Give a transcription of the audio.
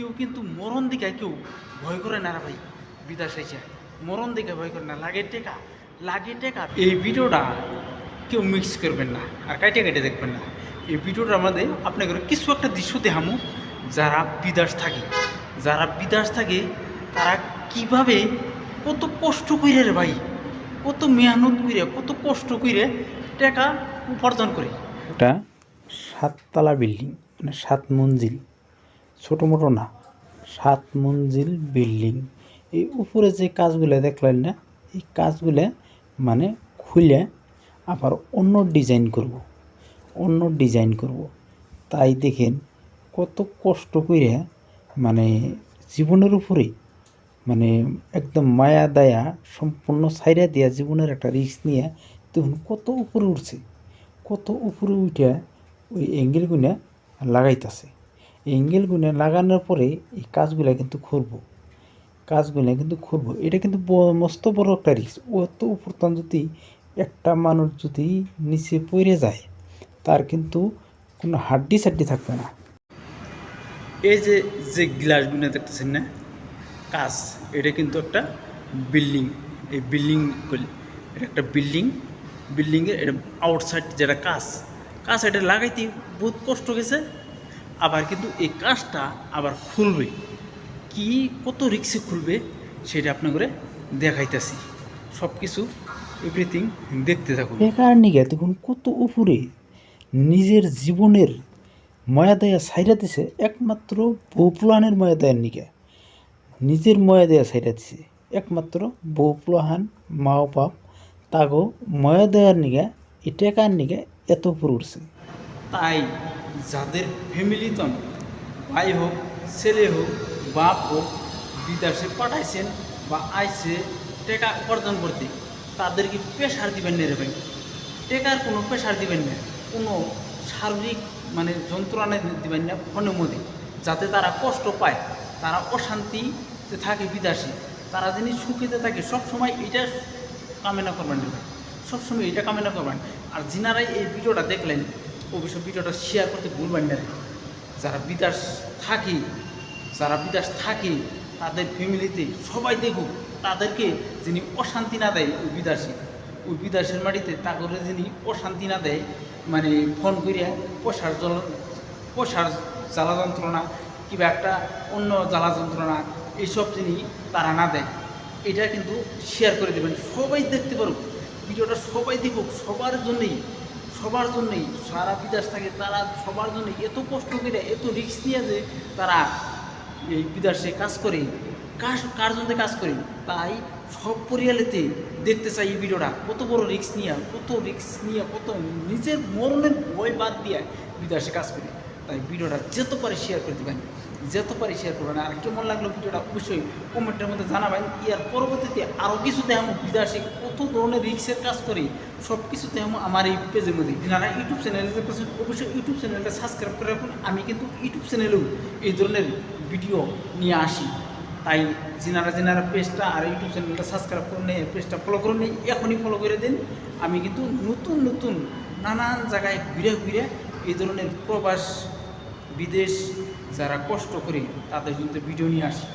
কেউ কিন্তু মরণ দিকে কেউ ভয় করে না ভাই বিদাস এসে মরণ দিকে ভয় করে না, লাগে টেকা লাগে টেকা। এই ভিডিওটা কেউ মিক্স করবেন না, আর কাইটে কেটে দেখবেন না। এই ভিডিওটার আমাদের আপনাকে কিছু একটা দৃশ্য দেখামো, যারা বিদাস থাকে। যারা বিদাস থাকে, তারা কীভাবে কত কষ্ট করে রে ভাই, কত মেহনত করে কত কষ্ট করে টাকা উপার্জন করে। একটা সাততলা বিল্ডিং মানে সাত মঞ্জিল। ছোটো মোটো না, সাত মঞ্জিল বিল্ডিং। এই উপরে যে কাজগুলো দেখলেন না, এই কাজগুলো মানে খুলে আবার অন্য ডিজাইন করব, অন্য ডিজাইন করব। তাই দেখেন কত কষ্ট করে মানে জীবনের উপরে মানে একদম মায়া দায়া সম্পূর্ণ সাইরা দিয়া জীবনের একটা রিস্ক নিয়ে তখন কত উপরে উঠছে, কত উপরে উঠে ওই অ্যাঙ্গেলগুলো লাগাইতেছে। অ্যাঙ্গেল গুনে লাগানোর পরে এই কাজগুলো কিন্তু করব কাজগুলো কিন্তু করব এটা কিন্তু মস্ত বড় একটা রিস্ক অত উপর তখন যদি একটা মানুষ যদি নিচে পড়ে যায়, তার কিন্তু কোনো হাড্ডি সাড্ডি থাকবে না। এই যে যে গ্লাসগুলো দেখতেছেন না কাজ এটা কিন্তু একটা বিল্ডিং এই বিল্ডিং এটা একটা বিল্ডিং বিল্ডিংয়ের এটা আউটসাইড যেটা কাজ কাজ এটা লাগাইতে বহুত কষ্ট গেছে আবার কিন্তু এই কাজটা আবার খুলবে। কি কত রিক্সে খুলবে সেটা আপনাকে দেখাইতেছি। সব কিছু এভরিথিং দেখতে থাকুন। বেকার নিগে দেখুন কত উপরে নিজের জীবনের ময়া দেয়া সাইরা দিছে, একমাত্র বউ পুলানের ময়া দেয়ার নিগে নিজের ময়া দেয়া সাইরা দিছে, একমাত্র বউ পুলাহান, মা ও বাপ, তাগো ময়া দেওয়ার নিগে এই টেকার নিগে এত উপরে উঠছে। তাই যাদের ফ্যামিলিতন ভাই হোক, ছেলে হোক, বাপ হোক, বিদেশে পাঠাইছেন বা আইসে টাকা উপার্জন করতে, তাদেরকে প্রেশার দিবেন না রে ভাই। টেকার কোনো প্রেশার দিবেন না, কোনো শারীরিক মানে যন্ত্রণা দিবেন না ফোনের মধ্যে, যাতে তারা কষ্ট পায়, তারা অশান্তিতে থাকে বিদেশে, তারা যিনি সুখীতে থাকে। সবসময় এটা কামনা করবেন না ভাই, সবসময় এটা কামনা করবেন। আর যিনারাই এই ভিডিওটা দেখলেন অবশ্যই ভিডিওটা শেয়ার করতে ভুলবেন না যারা বিদেশ থাকে, যারা বিদেশ থাকে, তাদের ফ্যামিলিতে সবাই দেখুক, তাদেরকে যিনি অশান্তি না দেয় ওই বিদেশে ওই বিদেশের মাটিতে তাকে যিনি অশান্তি না দেয় মানে ফোন করিয়া পয়সার জল পয়সার জ্বালা যন্ত্রণা, কিংবা একটা অন্য জ্বালা যন্ত্রণা, এইসব যিনি তারা না দেয়। এটা কিন্তু শেয়ার করে দেবেন। সবাই দেখতে পারুক। ভিডিওটা সবাই দেখুক, সবার জন্যই সবার জন্যই, সারা বিদেশ থাকে তারা সবার জন্যই এত কষ্ট করে, এত রিক্স নিয়ে যে তারা এই বিদেশে কাজ করে, কার কার জন্য কাজ করে? তাই সব পরিয়ালেতে দেখতে চাই এই ভিডিওটা। কত বড় রিক্স নিয়ে, কত রিক্স নিয়ে, কত নিজের মরণের ভয় বাদ দিয়ে বিদেশে কাজ করে। তাই ভিডিওটা যত পারে শেয়ার করে দেবেন, যত পারে শেয়ার করবেন। আর কেমন লাগল ভিডিওটা অবশ্যই কমেন্টের মধ্যে জানাবেন। ইয়ার পরবর্তীতে আরও কিছু দেখামো বিদেশে কত ধরনের রিক্সের কাজ করি সব কিছুতে দেখামো আমার এই পেজের মধ্যে যারা ইউটিউব চ্যানেলে অবশ্যই ইউটিউব চ্যানেলটা সাবস্ক্রাইব করে রাখুন। আমি কিন্তু ইউটিউব চ্যানেলেও এই ধরনের ভিডিও নিয়ে আসি। তাই যিনারা যিনারা পেজটা আর ইউটিউব চ্যানেলটা সাবস্ক্রাইব করে নেই পেজটা ফলো করে নেই, এখনই ফলো করে দিন। আমি কিন্তু নতুন নতুন নানান জায়গায় ঘুরে ঘুরে এই ধরনের প্রবাস বিদেশ যারা কষ্ট করে তাদের কিন্তু ভিডিও নিয়ে আসি।